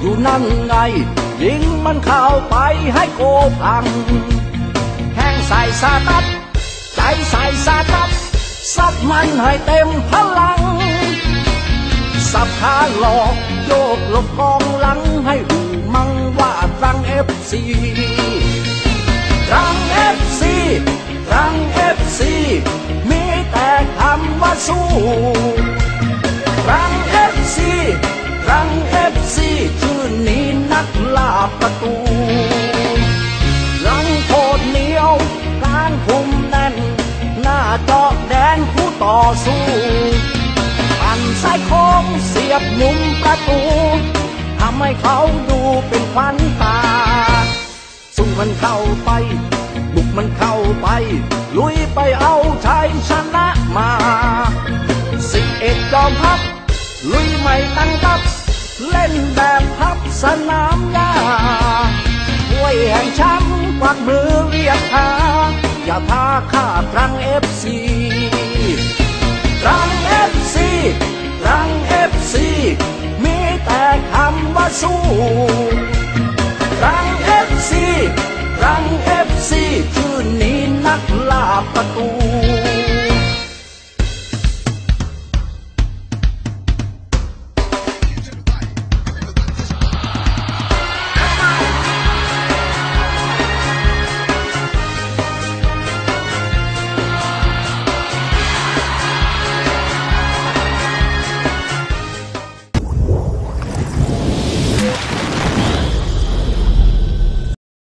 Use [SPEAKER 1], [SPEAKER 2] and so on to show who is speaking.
[SPEAKER 1] อยู่นั่นไง ยิงมันเข้าไปให้โกพัง แห้งใส่สาตัดใจใส่สาตัดซัดมันให้เต็มพลัง สับขาหลอกโยกหลบกองหลังให้รู้มั่งว่ารังเอฟซีรังเอฟซีรังเอฟซีมีแต่คำว่าสู้รัง กล่าประตูหลังโคตรเหนียวการคุมแน่น หน้าเจาะแดนผู้ต่อสู้ปั่นสายโค้งเสียบมุมประตูทำให้เขาดูเป็นขวัญตา สู้มันเข้าไป บุกมันเข้าไป ลุยไปเอาชัยชนะมาสิเอ็ดจอมพับลุยไม่ตั้งกับ เล่นแบบพับสนามหญ้า กวักมือเรียกหาอย่าพาข้าตรังเอฟซีรังเอฟซีรังเอฟซีมีแต่คำว่าสู้